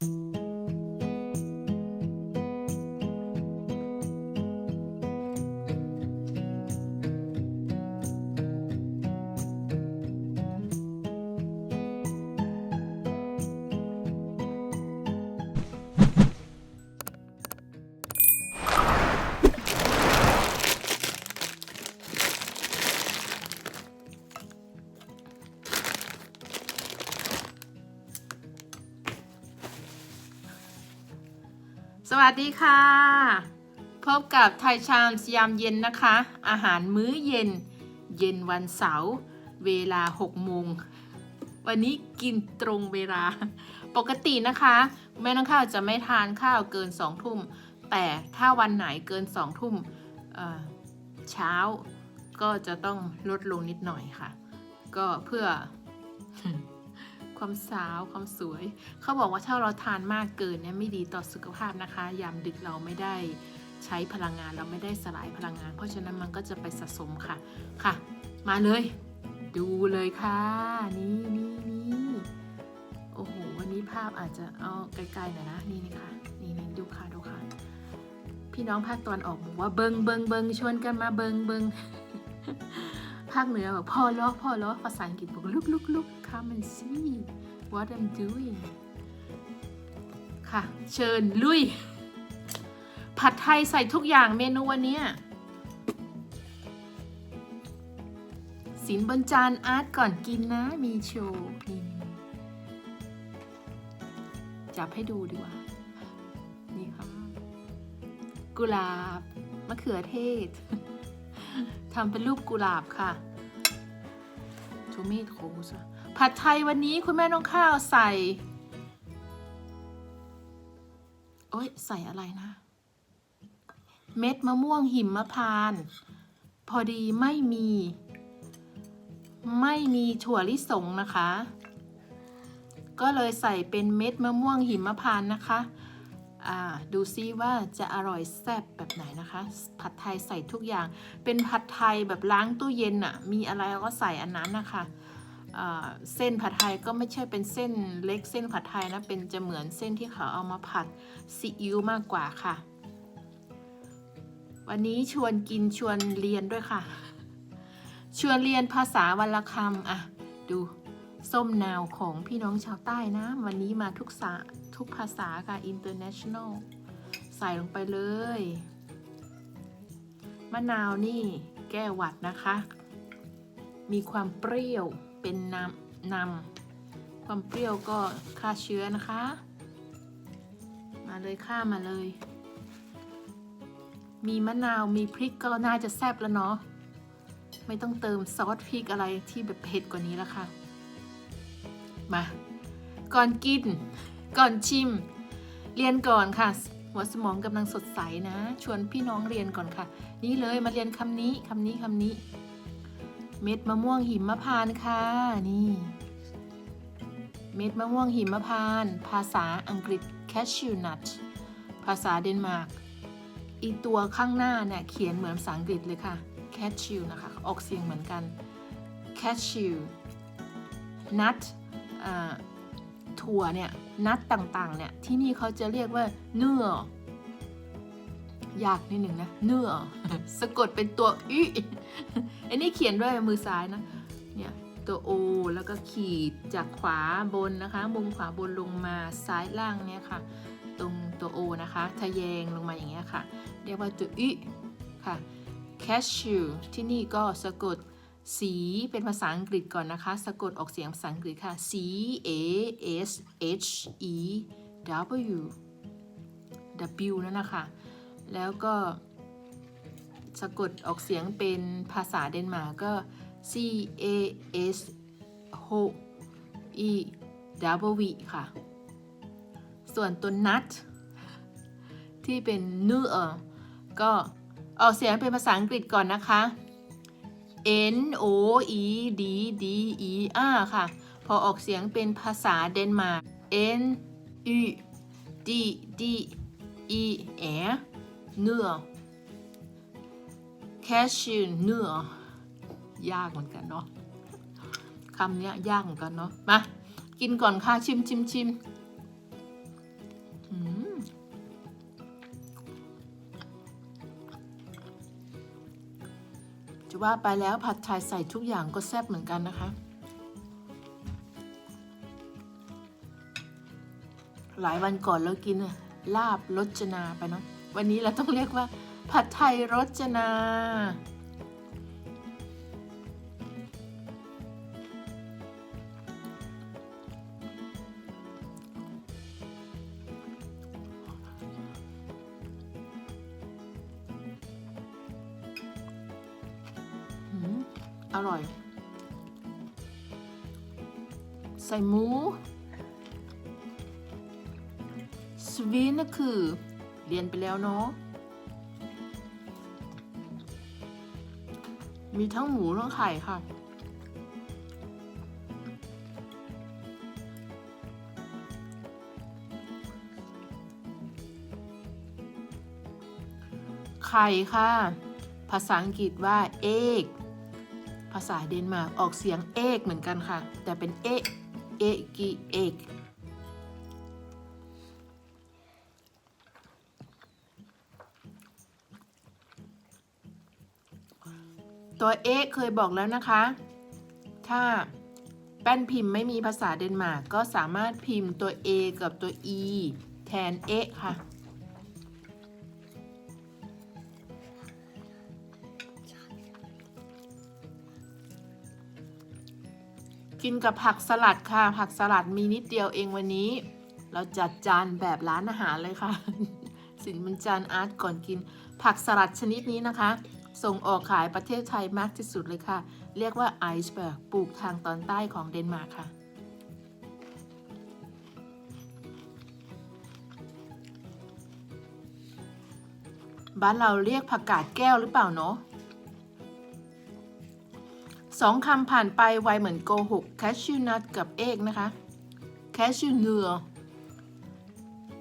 ส วัสดีค่ะ พบกับไทยชามสยามเย็นนะคะ อาหารมื้อเย็น เย็นวันเสาร์เวลา6โมงวันนี้กินตรงเวลา ปกตินะคะ แม่น้องข้าวจะไม่ทานข้าวเกิน2ทุ่ม แต่ถ้าวันไหนเกิน2ทุ่มเเช้าก็จะต้องลดลงนิดหน่อยค่ะ ก็เพื่อ ความสาวความสวย เขาบอกว่าถ้าเราทานมากเกินเนี่ยไม่ดีต่อสุขภาพนะคะ ยามดึกเราไม่ได้ใช้พลังงานเราไม่ได้สลายพลังงาน เพราะฉะนั้นมันก็จะไปสะสมค่ะค่ะ มาเลย ดูเลยค่ะ นี่นี่นี่โอ้โหวันนี้ภาพอาจจะเอาไกลๆหน่อยนะนี่นี่ค่ะนี่นี่ดูค่ะดูค่ะ พี่น้องภาคตะวันออกบอกว่าเบิงเบิงเบิงชวนกันมาเบิงเบิง ภาคเหนือบอกพ่อล้อพ่อล้อภาษาอังกฤษบอกลุกลุกลุก come and see what I'm doing ค่ะ เชิญลุย ผัดไทยใส่ทุกอย่างเมนูวันนี้สินบนจานอาร์ตก่อนกินนะ มีโชว์นี่จับให้ดูดีกว่า นี่ค่ะ กุหลาบ มะเขือเทศ ทำเป็นรูปกุหลาบค่ะโทมิโทสผัดไทยวันนี้คุณแม่น้องข้าวใส่ โอ๊ยใส่อะไรนะ เม็ดมะม่วงหิมมะพานต์พอดีไม่มี ไม่มีถั่วลิสงนะคะ ก็เลยใส่เป็นเม็ดมะม่วงหิมพานต์นะคะ ดูซิว่าจะอร่อยแซ่บแบบไหนนะคะ ผัดไทยใส่ทุกอย่าง เป็นผัดไทยแบบล้างตู้เย็นอะมีอะไรเราก็ใส่อันนั้นนะคะเส้นผัดไทยก็ไม่ใช่เป็นเส้นเล็กเส้นผัดไทยนะ เป็นจะเหมือนเส้นที่เขาเอามาผัดซีอิ๊วมากกว่าค่ะ วันนี้ชวนกินชวนเรียนด้วยค่ะ ชวนเรียนภาษาวันละคำอะ ดู ส้มนาวของพี่น้องชาวใต้นะ วันนี้มาทุกสาทุกภาษาค่ะ international ใส่ลงไปเลย มะนาวนี่แก้หวัดนะคะ มีความเปรี้ยวเป็นน้ำนำความเปรี้ยวก็ฆ่าเชื้อนะคะ มาเลยค่ามาเลย มีมะนาวมีพริกก็น่าจะแซ่บแล้วเนาะไม่ต้องเติมซอสพริกอะไรที่แบบเผ็ดกว่านี้แล้วค่ะ มา ก่อนกิน ก่อนชิม เรียนก่อนค่ะ หัวสมองกำลังสดใสนะ ชวนพี่น้องเรียนก่อนค่ะ นี่เลยมาเรียนคำนี้คำนี้คำนี้ เม็ดมะม่วงหิมพานต์ค่ะ นี่ เม็ดมะม่วงหิมพานต์ภาษาอังกฤษ cashew nut ภาษาเดนมาร์กอีตัวข้างหน้าเนี่ยเขียนเหมือนภาษาอังกฤษเลยค่ะ cashew นะคะ ออกเสียงเหมือนกัน cashew nut ถั่วเนี่ยนัดต่างๆเนี่ยที่นี่เขาจะเรียกว่าเนื้อยากนิดหนึ่งนะเนื้อสะกดเป็นตัวอีอันนี้เขียนด้วยมือซ้ายนะเนี่ยตัว O แล้วก็ขีดจากขวาบนนะคะมุมขวาบนลงมาซ้ายล่างเนี่ยค่ะ ตรงตัว O นะคะทะแยงลงมาอย่างเงี้ยค่ะ เรียกว่าตัวอีค่ะ cashew ที่นี่ก็สะกด สีเป็นภาษาอังกฤษก่อนนะคะ สะกดออกเสียงภาษาอังกฤษค่ะ C A S H E W W นั่นนะคะ แล้วก็สะกดออกเสียงเป็นภาษาเดนมาร์กก็ C A S H E W ค่ะ ส่วนตัวนัทที่เป็นเนื้อก็ออกเสียงเป็นภาษาอังกฤษก่อนนะคะ N O E D D E R ค่ะ พอออกเสียงเป็นภาษาเดนมาร์ก N U D D E R เนื้อ cashew เนื้อยากเหมือนกันเนาะคำเนี้ยยากเหมือนกันเนาะมากินก่อนค่ะชิมชิมชิม ว่าไปแล้วผัดไทยใส่ทุกอย่างก็แซ่บเหมือนกันนะคะ หลายวันก่อนเรากินน่ะลาบรสจนาไปเนาะวันนี้เราต้องเรียกว่า ผัดไทยรสจนา อร่อย ใส่หมูสวีนก็คือ เรียนไปแล้วเนาะมีทั้งหมูทั้งไข่ค่ะ ไข่ค่ะ ภาษาอังกฤษว่าเอก ภาษาเดนมาร์กออกเสียงเอกเหมือนกันค่ะ แต่เป็นเอกเอกกีเอกตัวเอกเคยบอกแล้วนะคะ ถ้าแป้นพิมพ์ไม่มีภาษาเดนมาร์กก็สามารถพิมพ์ตัว A กับตัว E แทนเอกค่ะ กินกับผักสลัดค่ะ ผักสลัดมีนิดเดียวเองวันนี้ เราจัดจานแบบร้านอาหารเลยค่ะ สินบรรจานอาร์ตก่อนกิน ผักสลัดชนิดนี้นะคะ ส่งออกขายประเทศไทยมากที่สุดเลยค่ะ เรียกว่าไอซ์เบิร์กปลูกทางตอนใต้ของเดนมาร์กค่ะบ้านเราเรียกผักกาดแก้วหรือเปล่าเนาะ สองคำผ่านไปไวเหมือนโกหกแคชชูนัทกับเอกนะคะแคชชูเนื้อ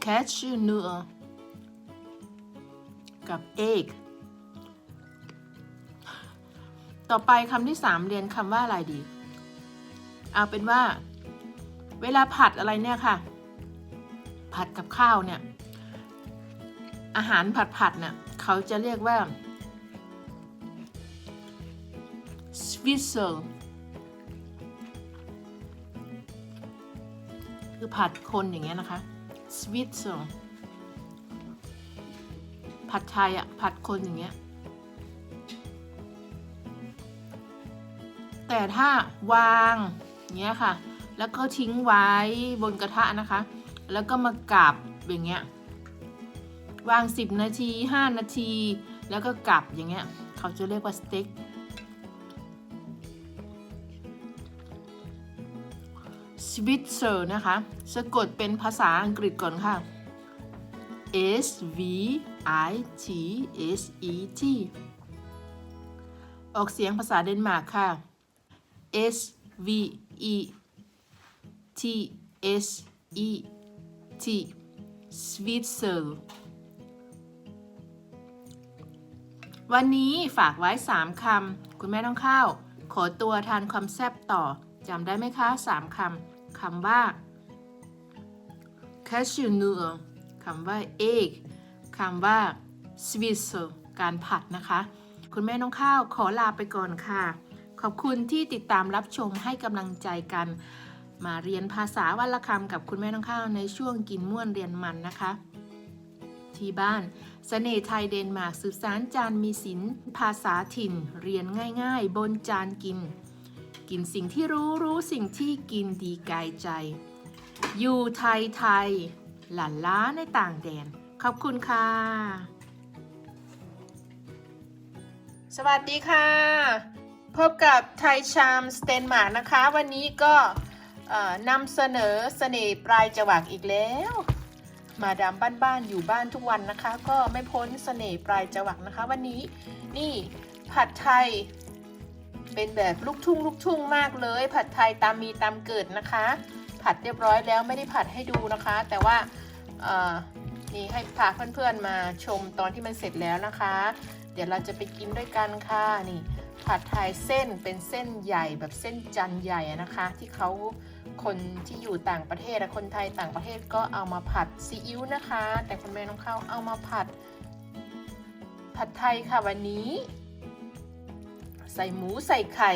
แคชชูเนื้อกับเอกต่อไปคำที่สามเรียนคำว่าอะไรดี เอาเป็นว่า เวลาผัดอะไรเนี่ยค่ะ ผัดกับข้าวเนี่ย อาหารผัดผัดเนี่ยเขาจะเรียกว่า สวิตเซอร์คือผัดคนอย่างเงี้ยนะคะสวิตเซอร์ผัดไทยอะผัดคนอย่างเงี้ย แต่ถ้าวางอย่างเงี้ยค่ะ แล้วก็ทิ้งไว้บนกระทะนะคะ แล้วก็มากลับอย่างเงี้ย วาง 10 นาที 5 นาที แล้วก็กลับอย่างเงี้ย เขาจะเรียกว่าสเต็ก สวิตเซอร์นะคะสะกดเป็นภาษาอังกฤษก่อนค่ะ S V I T S E T ออกเสียงภาษาเดนมาร์กค่ะ S V E T S E T Switzer วันนี้ฝากไว้ 3 คำ คุณแม่ต้องข้าว ขอตัวทานความแซ่บต่อ จำได้ไหมคะ 3 คำ คำว่า cashew nut คำว่า egg คำว่า switzer การผัดนะคะ คุณแม่น้องข้าวขอลาไปก่อนค่ะ ขอบคุณที่ติดตามรับชมให้กำลังใจกัน มาเรียนภาษาวันละคำกับคุณแม่น้องข้าวในช่วงกินม่วนเรียนมันนะคะ ที่บ้านสเสน่ห์ไทยเดนมาร์กสืบสารจานมีศิลภาษาถิ่น เรียนง่าย ๆ บนจานกิน กินสิ่งที่รู้รู้สิ่งที่กินดีกายใจ อยู่ไทยไทย หลานล้าในต่างแดน ขอบคุณค่ะ สวัสดีค่ะ พบกับไทยชามสเตนมาร์นะคะ วันนี้ก็นำเสนอเสน่ห์ปลายจวักอีกแล้ว มาดามบ้านๆอยู่บ้านทุกวันนะคะ ก็ไม่พ้นเสน่ห์ปลายจวักนะคะ วันนี้นี่ผัดไทย เป็นแบบลูกทุ่งลูกทุ่งมากเลย ผัดไทยตามมีตามเกิดนะคะ ผัดเรียบร้อยแล้วไม่ได้ผัดให้ดูนะคะ แต่ว่านี่ให้พาเพื่อนๆมาชมตอนที่มันเสร็จแล้วนะคะ เดี๋ยวเราจะไปกินด้วยกันค่ะนี่ผัดไทยเส้นเป็นเส้นใหญ่แบบเส้นจันใหญ่นะคะ ที่เขาคนที่อยู่ต่างประเทศอะคนไทยต่างประเทศก็เอามาผัดซีอิ๊วนะคะ แต่คุณแม่น้องข้าวเอามาผัด ผัดไทยค่ะวันนี้ ใส่หมูใส่ไข่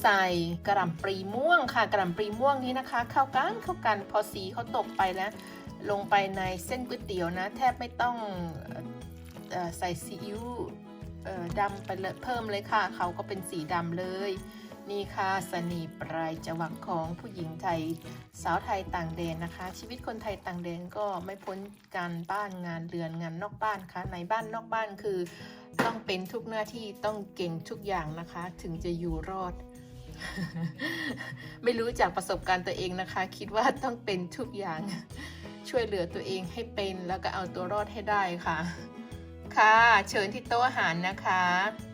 ใส่กระหล่ำปลีม่วงค่ะ กระหล่ำปลีม่วงนี้นะคะ เข้ากันเข้ากันพอสีเขาตกไปแล้วลงไปในเส้นก๋วยเตี๋ยวนะ แทบไม่ต้องออใส่ซีอิ๊วดำไปเลเพิ่มเลยค่ะ เขาก็เป็นสีดำเลย นี่ค่ะสนีปลายจวักของผู้หญิงไทยสาวไทยต่างแดนนะคะ ชีวิตคนไทยต่างแดนก็ไม่พ้นการบ้านงานเรือนงานนอกบ้านค่ะในบ้านนอกบ้านคือ ต้องเป็นทุกหน้าที่ต้องเก่งทุกอย่างนะคะ ถึงจะอยู่รอด ไม่รู้จากประสบการณ์ตัวเองนะคะ คิดว่าต้องเป็นทุกอย่าง ช่วยเหลือตัวเองให้เป็นแล้วก็เอาตัวรอดให้ได้ค่ะ ค่ะ เชิญที่โต๊ะอาหารนะคะ